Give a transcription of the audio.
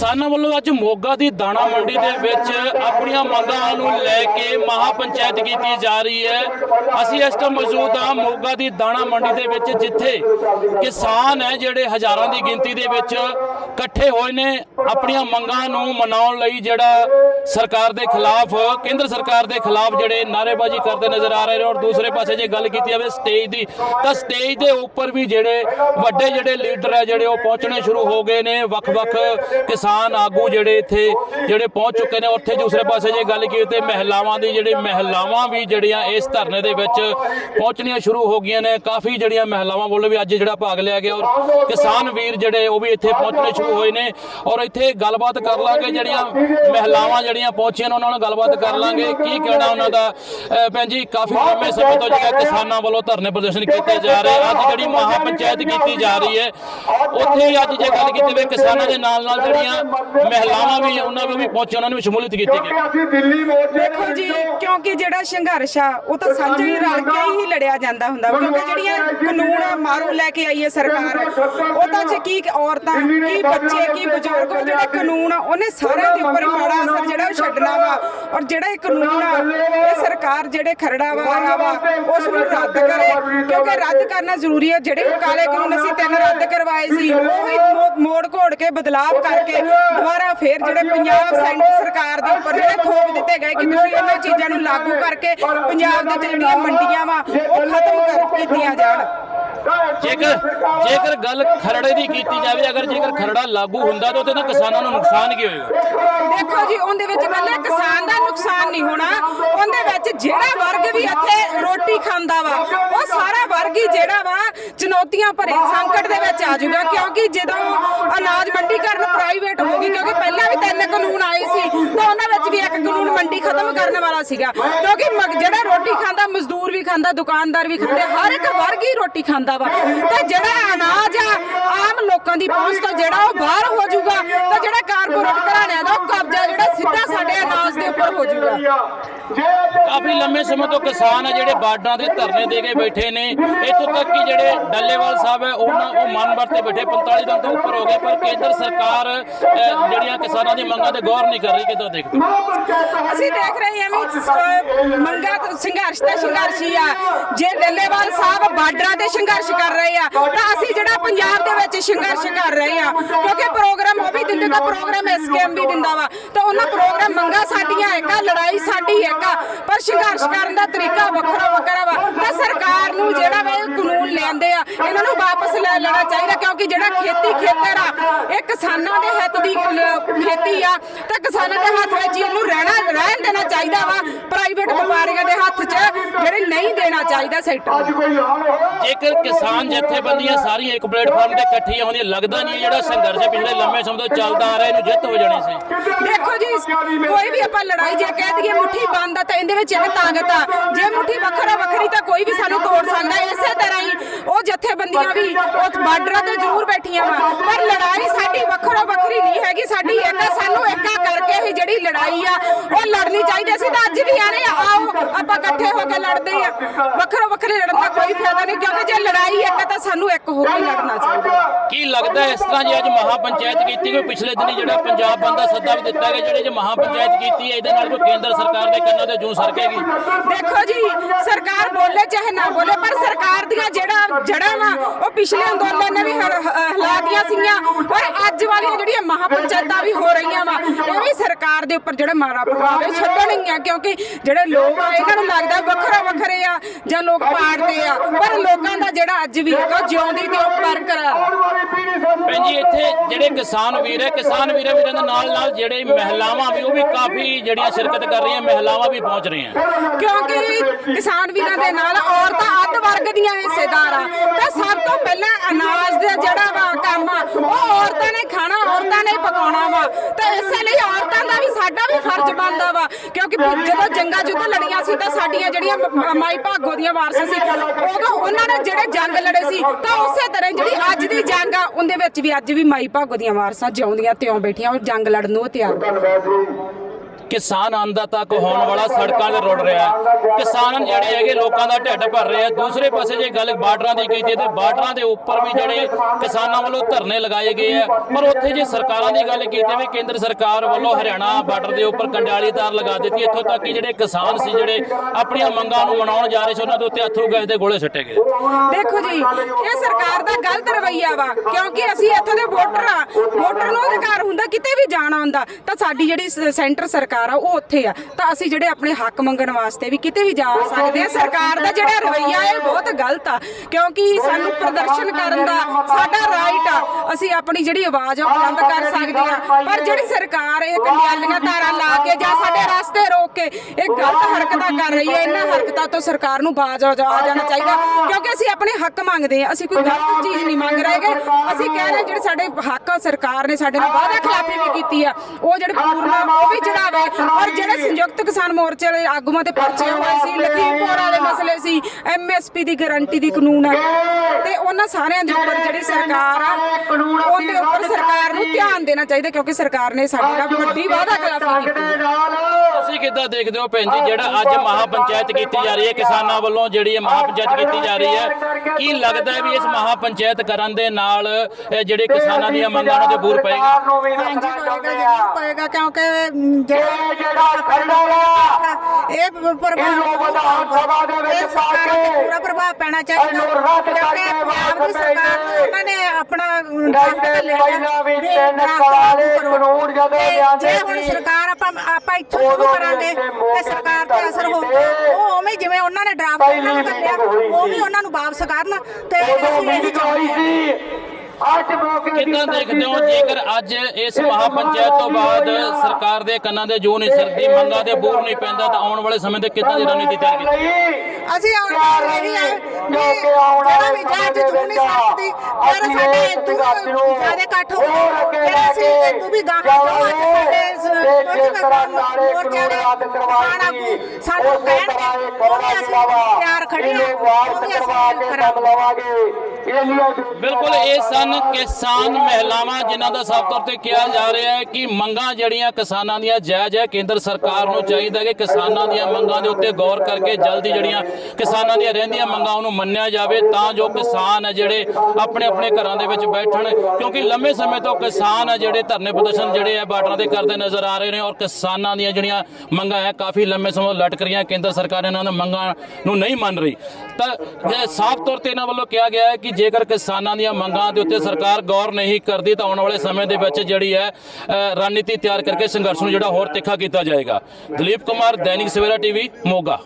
ਕਿਸਾਨਾਂ ਵੱਲੋਂ ਅੱਜ ਮੋਗਾ ਦੀ ਦਾਣਾ ਮੰਡੀ ਦੇ ਵਿੱਚ ਆਪਣੀਆਂ ਮੰਗਾਂ ਨੂੰ ਲੈ ਕੇ ਮਹਾ ਪੰਚਾਇਤ ਕੀਤੀ ਜਾ ਰਹੀ ਹੈ। ਅਸੀਂ ਇਸ ਟਾਈਮ ਮੌਜੂਦ ਹਾਂ ਮੋਗਾ ਦੀ ਦਾਣਾ ਮੰਡੀ ਦੇ ਵਿੱਚ, ਜਿੱਥੇ ਕਿਸਾਨ ਹੈ ਜਿਹੜੇ ਹਜ਼ਾਰਾਂ ਦੀ ਗਿਣਤੀ ਦੇ ਵਿੱਚ ਇਕੱਠੇ ਹੋਏ ਨੇ ਆਪਣੀਆਂ ਮੰਗਾਂ ਨੂੰ ਮਨਾਉਣ ਲਈ ਜਿਹੜਾ ਸਰਕਾਰ ਦੇ ਖਿਲਾਫ, ਕੇਂਦਰ ਸਰਕਾਰ ਦੇ ਖਿਲਾਫ ਜਿਹੜੇ ਨਾਅਰੇਬਾਜ਼ੀ ਕਰਦੇ ਨਜ਼ਰ ਆ ਰਹੇ ਨੇ ਔਰ ਦੂਸਰੇ ਪਾਸੇ ਜੇ ਗੱਲ ਕੀਤੀ ਜਾਵੇ ਸਟੇਜ ਦੀ, ਤਾਂ ਸਟੇਜ ਦੇ ਉੱਪਰ ਵੀ ਜਿਹੜੇ ਵੱਡੇ ਜਿਹੜੇ ਲੀਡਰ ਹੈ ਜਿਹੜੇ ਉਹ ਪਹੁੰਚਣੇ ਸ਼ੁਰੂ ਹੋ ਗਏ ਨੇ। ਵੱਖ-ਵੱਖ ਕਿਸਾਨ ਆਗੂ ਜਿਹੜੇ ਇੱਥੇ, ਜਿਹੜੇ ਪਹੁੰਚ ਚੁੱਕੇ ਨੇ। ਉੱਥੇ ਦੂਸਰੇ ਪਾਸੇ ਜੇ ਗੱਲ ਕੀਤੀ ਤੇ ਮਹਿਲਾਵਾਂ ਦੀ ਜਿਹੜੀ ਮਹਿਲਾਵਾਂ ਵੀ ਜਿਹੜੀਆਂ ਇਸ ਧਰਨੇ ਦੇ ਵਿੱਚ ਪਹੁੰਚਣੀਆਂ ਸ਼ੁਰੂ ਹੋ ਗਈਆਂ ਨੇ। ਕਾਫੀ ਜਿਹੜੀਆਂ ਮਹਿਲਾਵਾਂ ਵੱਲੋਂ ਵੀ ਅੱਜ ਜਿਹੜਾ ਭਾਗ ਲਿਆ ਗਿਆ ਔਰ ਕਿਸਾਨ ਵੀਰ ਜਿਹੜੇ ਉਹ ਵੀ ਇੱਥੇ ਪਹੁੰਚਣੇ ਹੋਏ ਨੇ ਔਰ ਇੱਥੇ ਗੱਲਬਾਤ ਕਰ ਲਾਂਗੇ ਜਿਹੜੀਆਂ ਮਹਿਲਾਵਾਂ ਜਿਹੜੀਆਂ ਪਹੁੰਚੀਆਂ ਨੇ ਉਹਨਾਂ ਨਾਲ ਗੱਲਬਾਤ ਕਰ ਲਾਂਗੇ। ਕੀ ਕਹਿਣਾ ਉਹਨਾਂ ਦਾ? ਭੈਣ ਜੀ ਕਾਫੀ ਲੰਮੇ ਸਮੇਂ ਤੋਂ ਜਿਹੜਾ ਕਿਸਾਨਾਂ ਵੱਲੋਂ ਧਰਨੇ ਪ੍ਰਦਰਸ਼ਨ ਕੀਤੇ ਜਾ ਰਹੇ ਅੱਜ ਜਿਹੜੀ ਮਹਾ ਪੰਚਾਇਤ ਕੀਤੀ ਜਾ ਰਹੀ ਹੈ ਉੱਥੇ ਵੀ ਅੱਜ ਜੇ ਗੱਲ ਕੀਤੀ ਵੇ ਕਿਸਾਨਾਂ ਦੇ ਨਾਲ ਨਾਲ ਜਿਹੜੀਆਂ ਮਹਿਲਾਵਾਂ ਵੀ ਉਹਨਾਂ ਨੂੰ ਵੀ ਪਹੁੰਚੇ ਉਹਨਾਂ ਨੂੰ ਵੀ ਸ਼ਮੂਲੀਅਤ ਕੀਤੀ ਗਈ। ਅਸੀਂ ਦਿੱਲੀ ਮੋਰਚੇ ਦੇਖੋ ਜੀ ਕਿਉਂਕਿ ਜਿਹੜਾ ਸੰਘਰਸ਼ ਆ ਉਹ ਤਾਂ ਸਾਂਝੇ ਹੀ ਰਲ ਕੇ ਹੀ ਲੜਿਆ ਜਾਂਦਾ ਹੁੰਦਾ ਵਾ। ਕਿਉਂਕਿ ਜਿਹੜੀਆਂ ਕਾਨੂੰਨ ਆ ਮਾਰੂ ਲੈ ਕੇ ਆਈ ਹੈ ਸਰਕਾਰ। ਉਹ ਤਾਂ ਜੇ ਕੀ ਔਰਤਾਂ ਕੀ ਬੱਚੇ ਕੀ ਬਜ਼ੁਰਗ ਜਿਹੜੇ ਕਾਨੂੰਨ ਆ ਉਹਨੇ ਸਾਰਿਆਂ ਦੇ ਉੱਪਰ ਮਾੜਾ ਅਸਰ ਜਿਹੜਾ ਉਹ ਛੱਡਣਾ ਵਾ। ਔਰ ਜਿਹੜਾ ਇਹ ਕਾਨੂੰਨ ਆ ਇਹ ਸਰਕਾਰ ਜਿਹੜੇ ਖਰੜਾ ਵਾ ਆਇਆ ਵਾ ਉਸ ਨੂੰ ਰੱਦ ਕਰੇ। ਕਿਉਂਕਿ ਰੱਦ ਕਰਨਾ ਜ਼ਰੂਰੀ ਹੈ ਜਿਹੜੇ ਕਾਲੇ ਕਾਨੂੰਨ ਅਸੀਂ ਤਿੰਨ ਰੱਦ ਕਰਵਾਏ ਸੀ ਉਹ ਹੀ ਮੋੜ ਘੋੜ ਕੇ ਬਦਲਾਵ ਕਰਕੇ ਦੁਬਾਰਾ ਫੇਰ ਜਿਹੜੇ ਪੰਜਾਬ ਸੈਂਟਰ ਸਰਕਾਰ ਦੇ ਉੱਪਰ ਜਿਹੜੇ ਥੋਪ ਦਿੱਤੇ ਗਏ ਕਿ ਤੁਸੀਂ ਇਹਨਾਂ ਚੀਜ਼ਾਂ ਨੂੰ ਲਾਗੂ ਕਰਕੇ ਪੰਜਾਬ ਦੇ ਜਿਹੜੀਆਂ ਮੰਡੀਆਂ ਵਾ ਉਹ ਖਤਮ ਕਰ ਕੀਤੀਆਂ ਜਾਣ। ਜੇਕਰ ਜੇਕਰ ਗੱਲ ਖਰੜੇ ਦੀ ਕੀਤੀ ਜਾਵੇ, ਅਗਰ ਜੇਕਰ ਖਰੜਾ ਲਾਗੂ ਹੁੰਦਾ ਤਾਂ ਉਹਦੇ ਨਾਲ ਕਿਸਾਨਾਂ ਨੂੰ ਨੁਕਸਾਨ ਕੀ ਹੋਏਗਾ? ਦੇਖੋ ਜੀ, ਉਹਦੇ ਵਿੱਚ ਇਕੱਲੇ ਕਿਸਾਨ ਦਾ ਨੁਕਸਾਨ ਨਹੀਂ ਹੋਣਾ। ਉਹਦੇ ਵਿੱਚ ਜਿਹੜਾ ਵਰਗ ਵੀ ਇੱਥੇ ਰੋਟੀ ਖਾਂਦਾ ਵਾ, ਉਹ ਸਾਰਾ ਵਰਗ ਹੀ ਜਿਹੜਾ ਵਾ ਚੁਣੌਤੀਆਂ ਭਰੇ ਸੰਕਟ ਦੇ ਵਿੱਚ ਆ ਜਾਊਗਾ। ਕਿਉਂਕਿ ਜਦੋਂ ਅਨਾਜ ਮੰਡੀਕਰਨ ਪ੍ਰਾਈਵੇਟ ਹੋ ਗਈ, ਕਿਉਂਕਿ ਪਹਿਲਾਂ ਵੀ ਤਿੰਨ ਕਾਨੂੰਨ ਆਏ ਸੀ, ਤਾਂ ਉਹਨਾਂ ਵਿੱਚ ਵੀ ਇੱਕ ਕਾਨੂੰਨ ਮੰਡੀ ਖਤਮ ਕਰਨ ਵਾਲਾ ਸੀਗਾ। ਕਿਉਂਕਿ ਜਿਹੜਾ ਰੋਟੀ ਖਾਂਦਾ, ਮਜ਼ਦੂਰ ਵੀ ਖਾਂਦਾ, ਦੁਕਾਨਦਾਰ ਵੀ ਖਾਂਦੇ, ਹਰ ਇੱਕ ਵਰਗ ਹੀ ਰੋਟੀ ਖਾਂਦਾ ਵਾ। ਤੇ ਜਿਹੜਾ ਅਨਾਜ ਆ, ਆਮ ਲੋਕਾਂ ਦੀ ਪਹੁੰਚ ਤੋਂ ਜਿਹੜਾ ਉਹ ਬਾਹਰ ਹੋ ਜਾਊਗਾ, ਤਾਂ ਜਿਹੜਾ ਕਾਰਪੋਰੇਟ ਘਰਾਣਿਆਂ ਦਾ ਉਹ ਕਬਜ਼ਾ ਜਿਹੜਾ ਸਿੱਧਾ ਸਾਡੇ ਅਨਾਜ ਦੇ ਉੱਪਰ ਹੋ ਜਾਊਗਾ। ਕਾਫੀ ਲੰਮੇ ਸਮੇਂ ਤੋਂ ਕਿਸਾਨ ਆ ਜਿਹੜੇ ਬਾਰਡਰਾਂ ਦੇ ਧਰਨੇ ਦੇ ਕੇ ਬੈਠੇ ਨੇ। ਇੱਥੋਂ ਤੱਕ ਕਿ ਜਿਹੜੇ ਡੱਲੇਵਾਲ ਸਾਹਿਬ ਹੈ ਉਹਨਾਂ ਉਹ ਮਨ ਵਰਤੇ ਬੈਠੇ। 45 ਦਿਨ ਤੋਂ ਉੱਪਰ ਹੋ ਗਏ, ਪਰ ਕੇਂਦਰ ਸਰਕਾਰ ਜਿਹੜੀਆਂ ਕਿਸਾਨਾਂ ਦੀ ਮੰਗਾਂ ਤੇ ਗੌਰ ਨਹੀਂ ਕਰ ਰਹੀ, ਕਿਦੋਂ ਦੇਖਦੇ ਅਸੀਂ ਦੇਖ ਰਹੇ ਹਾਂ ਵੀ ਸ- ਮੰਗਾ ਤੇ ਸੰਘਰਸ਼ ਤੇ ਆ। ਜੇ ਡੱਲੇਵਾਲ ਸਾਹਿਬ ਬਾਰਡਰਾਂ ਤੇ ਸੰਘਰਸ਼ ਕਰ ਰਹੇ ਆ, ਤਾਂ ਅਸੀਂ ਜਿਹੜਾ ਪੰਜਾਬ ਦੇ ਵਿੱਚ ਸੰਘਰਸ਼ ਕਰ ਰਹੇ ਆ, ਕਿਉਂਕਿ ਪ੍ਰੋਗਰਾਮ ਉਹ ਵੀ ਦਿੰਦੇ ਤਾਂ ਪ੍ਰੋਗਰਾਮ ਐਸਕੇਐਮ ਵੀ ਦਿੰਦਾ ਵਾ। ਤਾਂ ਉਹਨਾਂ ਪ੍ਰੋਗਰਾਮ ਮੰਗਾ ਸਾਡੀਆਂ ਇੱਕ ਆ, ਲੜਾਈ ਸਾਡੀ ਹੈ ਆ ਸੰਘਰਸ਼ ਕਰਨ ਦਾ ਤਰੀਕਾ ਵੱਖਰਾ ਵੱਖਰਾ ਵਾ। ਤਾਂ ਸਰਕਾਰ ਨੂੰ ਜਿਹੜਾ ਵਾ ਇਹ ਕਾਨੂੰਨ ਲੈਂਦੇ ਆ, ਇਹਨਾਂ ਨੂੰ ਵਾਪਸ ਲੈ ਲੈਣਾ ਚਾਹੀਦਾ, ਕਿਉਂਕਿ ਜਿਹੜਾ ਖੇਤੀ ਖੇਤਰ ਆ, ਇਹ ਕਿਸਾਨਾਂ ਦੇ ਹਿੱਤ ਦੀ ਖੇਤੀ ਆ, ਤਾਂ ਕਿਸਾਨਾਂ ਦੇ ਹੱਥ ਵਿੱਚ ਇਹਨੂੰ ਰਹਿਣਾ, ਰਹਿਣ ਦੇਣਾ ਚਾਹੀਦਾ ਵਾ। ਪ੍ਰਾਈਵੇਟ ਵਪਾਰੀਆਂ ਜਿਹੜੇ ਨਹੀਂ ਦੇਣਾ ਚਾਹੀਦਾ ਸੈਕਟਰ ਅੱਜ ਕੋਈ ਹਾਲ ਹੋਇਆ? ਜੇਕਰ ਕਿਸਾਨ ਜਥੇਬੰਦੀਆਂ ਸਾਰੀਆਂ ਇੱਕ ਪਲੇਟਫਾਰਮ ਤੇ ਇਕੱਠੀਆਂ ਹੁੰਦੀਆਂ ਲੱਗਦਾ ਨਹੀਂ ਇਹ ਜਿਹੜਾ ਸੰਘਰਸ਼ ਪਿਛਲੇ ਲੰਮੇ ਸਮੇਂ ਤੋਂ ਚੱਲਦਾ ਆ ਰਿਹਾ ਇਹਨੂੰ ਜਿੱਤ ਹੋ ਜਾਣੀ ਸੀ। ਦੇਖੋ ਜੀ ਕੋਈ ਵੀ ਆਪਾਂ ਲੜਾਈ ਜੇ ਕਹਿ ਦਈਏ ਮੁੱਠੀ ਬੰਦ ਆ ਤਾਂ ਇਹਦੇ ਵਿੱਚ ਇੱਕ ਤਾਕਤ ਆ। ਜੇ ਮੁੱਠੀ ਵੱਖਰਾ ਵੱਖਰੀ ਤਾਂ ਕੋਈ ਵੀ ਸਾਨੂੰ ਤੋੜ ਸਕਦਾ। ਇਸੇ ਤਰ੍ਹਾਂ ਹੀ ਉਹ ਜਥੇਬੰਦੀਆਂ ਵੀ ਉਸ ਬਾਰਡਰਾਂ ਤੇ ਜ਼ਰੂਰ ਬੈਠੀਆਂ ਵਾ। ਪਰ ਲੜਾਈ ਸਾਡੀ ਵੱਖਰਾ ਵੱਖਰੀ ਨਹੀਂ ਹੈਗੀ ਸਾਡੀ ਇੱਕ ਸਾਨੂੰ ਇੱਕਾ ਕਰਕੇ ਹੀ ਜਿਹੜੀ ਲੜਾਈ ਆ ਉਹ ਲੜਨੀ ਚਾਹੀਦੀ ਅਸੀਂ ਤਾਂ ਅੱਜ ਵੀ ਆ ਰਹੇ ਆਓ ਆਪਾਂ ਇਕੱਠੇ ਹੋ ਕੇ ਲੜਦੇ ਆ। ਵੱਖਰਾ ਵੱਖਰੇ ਲੜਨ ਦਾ ਕੋਈ ਫਾਇਦਾ ਨਹੀਂ ਕਿਉਂਕਿ ਜੇ ਲੜਾਈ ਇੱਕ ਤਾਂ ਸਾਨੂੰ ਇੱਕ ਹੋ ਕੇ ਲੜਨਾ ਚਾਹੀਦਾ। ਕੀ ਲੱਗਦਾ ਇਸ ਤਰ੍ਹਾਂ ਜੇ ਅੱਜ ਮਹਾ ਪੰਚਾਇਤ ਕੀਤੀ ਕੋਈ ਪਿਛਲੇ ਦਿਨੀ ਜਿਹੜਾ ਪੰਜਾਬ ਬੰਦ ਦਾ ਸੱਦਾ ਵੀ ਦਿੱਤਾ ਗਿਆ ਜਿਹੜੇ ਜੇ ਮਹਾ ਪੰਚਾਇਤ ਕੀਤੀ ਹੈ ਇਹਦੇ ਨਾਲ ਕੋਈ ਕੇਂਦਰ ਸਰਕਾਰ ਦੇ ਕੰਨਾਂ ਤੇ ਜੂੰ ਸਰਕੇਗੀ ਦੇਖੋ ਜੀ ਸਰਕਾਰ ਬੋਲੇ ਚਾਹੇ ਨਾ ਬੋਲੇ ਪਰ ਸਰਕਾਰ ਦੀਆਂ ਜਿਹੜਾ ਜੜਾਂ ਵਾ ਉਹ ਪਿਛਲੇ ਅੰਦੋਲਨ ਨੇ ਵੀ ਹਿਲਾਤੀਆਂ ਸੀਗੀਆਂ। ਔਰ ਅੱਜ ਵਾਲੀਆਂ ਜਿਹੜੀਆਂ ਮਹਾ ਪੰਚਾਇਤਾਂ ਵੀ ਹੋ ਰਹੀਆਂ ਵਾ ਇਹ ਵੀ ਸਰਕਾਰ ਦੇ ਉੱਪਰ ਜਿਹੜਾ ਮਾੜਾ ਪ੍ਰਭਾਵ ਹੈ ਛੱਡਣਗੀਆਂ ਕਿਉਂਕਿ ਜਿਹੜੇ ਲੋਕ ਆ ਇਹਨਾਂ ਨੂੰ ਲੱਗਦਾ ਵੱਖਰਾ ਵੱਖਰੇ ਆ ਜਾਂ ਲੋਕ ਪਾੜਦੇ ਆ। ਪਰ ਲੋਕਾਂ ਦਾ ਜਿਹੜਾ ਅੱਜ ਵੀ ਉਹ ਜਿਉਂਦੀ ਤੇ ਉਹ ਬਰਕਰਾਰ ਭੈਣ ਜੀ ਇੱਥੇ ਜਿਹੜੇ ਕਿਸਾਨ ਵੀਰ ਹੈ ਕਿਸਾਨ ਵੀਰਾਂ ਵੀਰਾਂ ਦੇ ਨਾਲ ਨਾਲ ਜਿਹੜੇ ਮਹਿਲਾਵਾਂ ਵੀ ਉਹ ਵੀ ਕਾਫੀ ਜਿਹੜੀਆਂ ਸ਼ਿਰਕਤ ਕਰ ਰਹੀਆਂ ਮਹਿਲਾਵਾਂ ਵੀ ਪਹੁੰਚ ਰਹੀਆਂ। ਕਿਉਂਕਿ ਕਿਸਾਨ ਵੀਰਾਂ ਦੇ ਨਾਲ ਔਰਤਾਂ ਅੱਧ ਵਰਗ ਦੀਆਂ ਹਿੱਸੇਦਾਰ ਆ। ਤਾਂ ਸਭ ਤੋਂ ਪਹਿਲਾਂ ਅਨਾਜ ਦਾ ਜਿਹੜਾ ਵਾ ਕੰਮ ਆ ਉਹ ਔਰਤਾਂ ਨੇ ਖਾਣਾ ਔਰਤਾਂ ਨੇ ਪਕਾਉਣਾ ਵਾ। ਤਾਂ ਇਸੇ ਲਈ ਔਰਤਾਂ ਦਾ ਵੀ ਸਾਡਾ ਵੀ ਫਰਜ਼ ਬਣਦਾ ਵਾ। ਕਿਉਂਕਿ ਜਦੋਂ ਜੰਗਾਂ ਜੁੱਧ ਲੜੀਆਂ ਸੀ ਤਾਂ ਸਾਡੀਆਂ ਜਿਹੜੀਆਂ ਮਾਈ ਭਾਗੋ ਦੀਆਂ ਵਾਰਸਾਂ ਸੀ। ਉਦੋਂ ਉਹਨਾਂ ਨੇ ਜਿਹੜੇ ਜੰਗ ਲੜੇ ਸੀ, ਤਾਂ ਉਸੇ ਤਰ੍ਹਾਂ ਜਿਹੜੀ ਅੱਜ ਦੀ ਜੰਗ ਆ, ਉਹਦੇ ਵਿੱਚ ਵੀ ਅੱਜ ਵੀ ਮਾਈ ਭਾਗੋ ਦੀਆਂ ਵਾਰਸਾਂ ਜਿਉਂਦੀਆਂ, ਤਿਉਂ ਬੈਠੀਆਂ, ਉਹ ਜੰਗ ਲੜਨ ਨੂੰ ਤਿਆਰ। ਕਿਸਾਨ ਜੀ ਤੱਕ ਹੋਣ ਵਾਲਾ ਸੜਕਾਂ 'ਤੇ ਰੁੜ ਰਿਹਾ ਹੈ। ਕਿਸਾਨ ਜਿਹੜੇ ਹੈਗੇ, ਲੋਕਾਂ ਦਾ ਢਿੱਡ ਭਰ ਰਹੇ ਆ ਦੂਸਰੇ ਪਾਸੇ ਜੇ ਗੱਲ ਬਾਰਡਰਾਂ ਦੀ ਕੀਤੀ ਤੇ ਬਾਰਡਰਾਂ ਦੇ ਉੱਪਰ ਵੀ ਜਿਹੜੇ ਕਿਸਾਨਾਂ ਵੱਲੋਂ ਧਰਨੇ ਲਗਾਏ ਗਏ ਆ ਪਰ ਉੱਥੇ ਜੇ ਸਰਕਾਰਾਂ ਦੀ ਗੱਲ ਕੀਤੀ ਵੀ ਕੇਂਦਰ ਸਰਕਾਰ ਵੱਲੋਂ ਹਰਿਆਣਾ ਬਾਰਡਰ ਦੇ ਉੱਪਰ ਕੰਡਿਆਲੀ ਤਾਰ ਲਗਾ ਦਿੱਤੀ। ਇੱਥੋਂ ਤੱਕ ਕਿ ਜਿਹੜੇ ਕਿਸਾਨ ਸੀ, ਜਿਹੜੇ ਆਪਣੀਆਂ ਮੰਗਾਂ ਨੂੰ ਮਨਾਉਣ ਜਾ ਰਹੇ ਸੀ, ਉਹਨਾਂ ਦੇ ਉੱਤੇ ਅਥਰੂ ਗੈਸ ਦੇ ਗੋਲੇ ਸੁੱਟੇ ਗਏ। ਦੇਖੋ ਜੀ, ਇਹ ਸਰਕਾਰ ਦਾ ਗਲਤ ਰਵਈਆ ਵਾ, ਕਿਉਂਕਿ ਅਸੀਂ ਇੱਥੋਂ ਦੇ ਵੋਟਰ ਆ ਵੋਟਰ ਨੂੰ ਅਧਿਕਾਰ ਹੁੰਦਾ, ਕਿਤੇ ਵੀ ਜਾਣਾ ਹੁੰਦਾ, ਤਾਂ ਸਾਡੀ ਜਿਹੜੀ ਸੈਂਟਰ ਸਰਕਾਰ ਆ ਉਹ ਉੱਥੇ ਆ। ਤਾਂ ਅਸੀਂ ਜਿਹੜੇ ਆਪਣੇ ਹੱਕ ਮੰਗਣ ਵਾਸਤੇ ਵੀ ਕਿਤੇ ਵੀ ਜਾ ਸਕਦੇ ਆ ਸਰਕਾਰ ਦਾ ਜਿਹੜਾ ਰਵਈਆ ਹੈ ਬਹੁਤ ਗਲਤ ਆ। ਕਿਉਂਕਿ ਸਾਨੂੰ ਪ੍ਰਦਰਸ਼ਨ ਕਰਨ ਦਾ ਸਾਡਾ ਰਾਈਟ ਆ। ਅਸੀਂ ਆਪਣੀ ਜਿਹੜੀ ਆਵਾਜ਼ ਆ ਬੁਲੰਦ ਕਰ ਸਕਦੇ ਆ ਪਰ ਜਿਹੜੀ ਸਰਕਾਰ ਇਹ ਕੰਡਿਆਲੀਆਂ ਤਾਰਾਂ ਲਾ ਕੇ ਜਾਂ ਸਾਡੇ ਰਸਤੇ ਰੋਕ ਕੇ ਇਹ ਗਲਤ ਹਰਕਤਾਂ ਕਰ ਰਹੀ ਹੈ, ਇਹਨਾਂ ਹਰਕਤਾਂ ਤੋਂ ਸਰਕਾਰ ਨੂੰ ਬਾਜ਼ ਆ ਆ ਜਾਣਾ ਚਾਹੀਦਾ। ਕਿਉਂਕਿ ਅਸੀਂ ਆਪਣੇ ਹੱਕ ਮੰਗਦੇ ਆ ਅਸੀਂ ਕੋਈ ਗਲਤ ਚੀਜ਼ ਨਹੀਂ ਮੰਗ ਰਹੇਗੇ ਅਸੀਂ ਕਹਿ ਰਹੇ ਜਿਹੜੇ ਸਾਡੇ ਹੱਕ ਸਰਕਾਰ ਨੇ ਸਾਡੇ ਨਾਲ ਵਾਅਦਾ ਖਿਲਾਫੀ ਵੀ ਕੀਤੀ ਆ, ਉਹ ਜਿਹੜੇ ਪੂਰਨ ਉਹ ਵੀ ਚੜਾਵੇ ਔਰ ਜਿਹੜੇ ਸੰਯੁਕਤ ਕਿਸਾਨ ਮੋਰਚੇ ਵਾਲੇ ਆਗੂਆਂ ਤੇ ਪਰਚੇ ਹੋਏ ਸੀ, ਲਖੀਮਪੁਰ ਵਾਲੇ ਮਸਲੇ ਸੀ ਐਮਐਸਪੀ ਦੀ ਗਾਰੰਟੀ ਦੀ ਕਾਨੂੰਨ ਆ। ਤੇ ਉਹਨਾਂ ਸਾਰਿਆਂ ਦੇ ਉੱਪਰ ਜਿਹੜੀ ਸਰਕਾਰ ਆ, ਉਹਦੇ ਉੱਪਰ ਸਰਕਾਰ ਧਿਆਨ ਦੇਣਾ ਚਾਹੀਦਾ ਕਿਉਂਕਿ ਸਰਕਾਰ ਨੇ ਸਾਡੇ ਨਾਲ ਵੱਡੀ ਵਾਅਦਾ ਖਿਲਾਫੀ ਕੀਤੀ। ਹੈ ਤੁਸੀਂ ਕਿੱਦਾਂ ਦੇਖਦੇ ਹੋ ਭੈਣ ਜੀ ਜਿਹੜਾ ਅੱਜ ਮਹਾ ਪੰਚਾਇਤ ਕੀਤੀ ਜਾ ਰਹੀ ਹੈ ਕਿਸਾਨਾਂ ਵੱਲੋਂ ਜਿਹੜੀ ਇਹ ਮਹਾ ਪੰਚਾਇਤ ਕੀਤੀ ਜਾ ਰਹੀ ਹੈ ਕੀ ਲੱਗਦਾ ਹੈ ਵੀ ਇਸ ਮਹਾ ਪੰਚਾਇਤ ਕਰਨ ਦੇ ਨਾਲ ਜਿਹੜੇ ਕਿਸਾਨਾਂ ਦੀਆਂ ਮੰਗਾਂ ਨੂੰ ਤੇ ਬੂਰ ਪਏਗਾ? ਹਾਂਜੀ ਹੋਏਗਾ ਜ਼ਰੂਰ ਪਏਗਾ ਕਿਉਂਕਿ ਜਿਹੜਾ ਜਿਹੜਾ ਖੜਾ ਵਾ ਇਹ ਪ੍ਰਭਾਵ ਇਹਨੂੰ ਵਿਧਾਨ ਸਭਾ ਦੇ ਵਿੱਚ ਪਾ ਕੇ ਪੂਰਾ ਪ੍ਰਭਾਵ ਪੈਣਾ ਚਾਹੀਦਾ ਇਹਨੂੰ ਰੱਦ ਕਰਕੇ ਪੰਜਾਬ ਦੀ ਸਰਕਾਰ ਨੂੰ। ਉਹਨਾਂ ਨੇ ਆਪਣਾ ਲਿਆ ਪਹਿਲਾਂ ਵੀ ਤਿੰਨ ਕਾਲੇ ਕਰੋ। ਕਾਨੂੰਨ ਜਦੋਂ ਲਿਆਂਦੇ ਜੇ ਹੁਣ ਸੀ, ਸਰਕਾਰ ਆਪਾਂ ਆਪਾਂ ਇੱਥੋਂ ਸ਼ੁਰੂ ਕਰਾਂਗੇ ਤੇ ਸਰਕਾਰ ਤੇ ਅਸਰ ਹੋਊਗਾ ਉਹ ਉਵੇਂ ਜਿਵੇਂ ਉਹਨਾਂ ਨੇ ਡਰਾਫਟ ਹੋਈ ਉਹ ਸੀ। ਵੀ ਉਹਨਾਂ ਨੂੰ ਵਾਪਸ ਕਰਨ ਤੇ ਅਸੀਂ ਇਹੀ ਚਾਹੁੰਦੇ ਸੀ ਅੱਜ ਕਿੱਦਾਂ ਦੇਖਦੇ ਹੋ ਜੇਕਰ ਅੱਜ ਇਸ ਮਹਾ ਪੰਚਾਇਤ ਤੋਂ ਬਾਅਦ ਸਰਕਾਰ ਦੇ ਕੰਨਾਂ ਦੇ ਜੂ ਨਹੀਂ ਸਰਦੀ ਮੰਗਾਂ ਦੇ ਬੂਰ ਨਹੀਂ ਪੈਂਦਾ ਤਾਂ ਆਉਣ ਵਾਲੇ ਸਮੇਂ ਤੇ ਕਿੱਦਾਂ ਦੀ ਰਣਨੀਤੀ ਤਿਆਰ ਕੀਤੀ? ਅਸੀਂ ਆਉਣ ਵਾਲੀ ਇਹੀ ਹੈ ਜੋ ਕਿ ਆਉਣ ਜਿਹੜਾ ਵਾਲੇ ਵੀ ਦੇ ਤੂੰ ਨਹੀਂ ਸਕਦੀ ਪਰ ਸਾਡੇ ਗੱਲ ਨੂੰ ਜ਼ਿਆਦਾ ਇਕੱਠ ਹੋ ਅਸੀਂ ਕੇ ਤੂੰ ਵੀ ਗਾਹਾਂ ਜਾਵਾਂਗੇ ਜਾਵਾਂਗੇ ਤੇ ਜਿਸ ਤਰ੍ਹਾਂ ਨਾਲੇ ਕਾਨੂੰਨ ਰੱਦ ਕਰਵਾਏ ਸੀ ਸਾਨੂੰ ਕਹਿਣਗੇ ਜਿਹੜਾ ਤਿਆਰ ਖੜੇ ਹਾਂ ਉਹ ਵੀ ਕਰਵਾ ਅਸੀਂ ਕਰਾਂਗੇ ਬਿਲਕੁਲ, ਇਹ ਸਨ ਕਿਸਾਨ ਮਹਿਲਾਵਾਂ ਜਿਨ੍ਹਾਂ ਦਾ ਸਾਫ਼ ਤੌਰ ਤੇ ਕਿਹਾ ਜਾ ਰਿਹਾ ਹੈ ਕਿ ਮੰਗਾਂ ਜਿਹੜੀਆਂ ਕਿਸਾਨਾਂ ਦੀਆਂ ਜਾਇਜ਼ ਹੈ, ਕੇਂਦਰ ਸਰਕਾਰ ਨੂੰ ਚਾਹੀਦਾ ਕਿ ਕਿਸਾਨਾਂ ਦੀਆਂ ਮੰਗਾਂ ਦੇ ਉੱਤੇ ਗੌਰ ਕਰਕੇ ਜਲਦੀ ਜਿਹੜੀਆਂ ਕਿਸਾਨਾਂ ਦੀਆਂ ਰਹਿੰਦੀਆਂ ਮੰਗਾਂ ਉਹਨੂੰ ਮੰਨਿਆ ਜਾਵੇ, ਤਾਂ ਜੋ ਕਿਸਾਨ ਹੈ ਜਿਹੜੇ ਆਪਣੇ ਆਪਣੇ ਘਰਾਂ ਦੇ ਵਿੱਚ ਬੈਠਣ, ਕਿਉਂਕਿ ਲੰਮੇ ਸਮੇਂ ਤੋਂ ਕਿਸਾਨ ਹੈ ਜਿਹੜੇ ਧਰਨੇ ਪ੍ਰਦਰਸ਼ਨ ਜਿਹੜੇ ਹੈ ਬਾਰਡਰਾਂ ਤੇ ਕਰਦੇ ਨਜ਼ਰ ਆ ਰਹੇ ਨੇ, ਔਰ ਕਿਸਾਨਾਂ ਦੀਆਂ ਜਿਹੜੀਆਂ ਮੰਗਾਂ ਹੈ, ਕਾਫੀ ਲੰਮੇ ਸਮੇਂ ਤੋਂ ਲਟਕ ਰਹੀਆਂ ਕੇਂਦਰ ਸਰਕਾਰ ਇਹਨਾਂ ਦੀਆਂ ਮੰਗਾਂ ਨੂੰ ਨਹੀਂ ਮੰਨ ਰਹੀ। ਤਾਂ ਸਾਫ਼ ਤੌਰ ਤੇ ਇਹਨਾਂ ਵੱਲੋਂ ਕਿਹਾ ਗਿਆ ਹੈ ਕਿ ਜੇਕਰ ਕਿਸਾਨਾਂ ਦੀਆਂ ਮੰਗਾਂ ਦੇ ਉੱਤੇ ਸਰਕਾਰ ਗੌਰ ਨਹੀਂ ਕਰਦੀ, ਤਾਂ ਆਉਣ ਵਾਲੇ ਸਮੇਂ ਦੇ ਵਿੱਚ ਜਿਹੜੀ ਹੈ ਰਣਨੀਤੀ ਤਿਆਰ ਕਰਕੇ ਸੰਘਰਸ਼ ਨੂੰ ਜਿਹੜਾ ਹੋਰ ਤਿੱਖਾ ਕੀਤਾ ਜਾਏਗਾ। ਦਲੀਪ ਕੁਮਾਰ, ਦੈਨਿਕ ਸਵੇਰਾ ਟੀਵੀ, ਮੋਗਾ।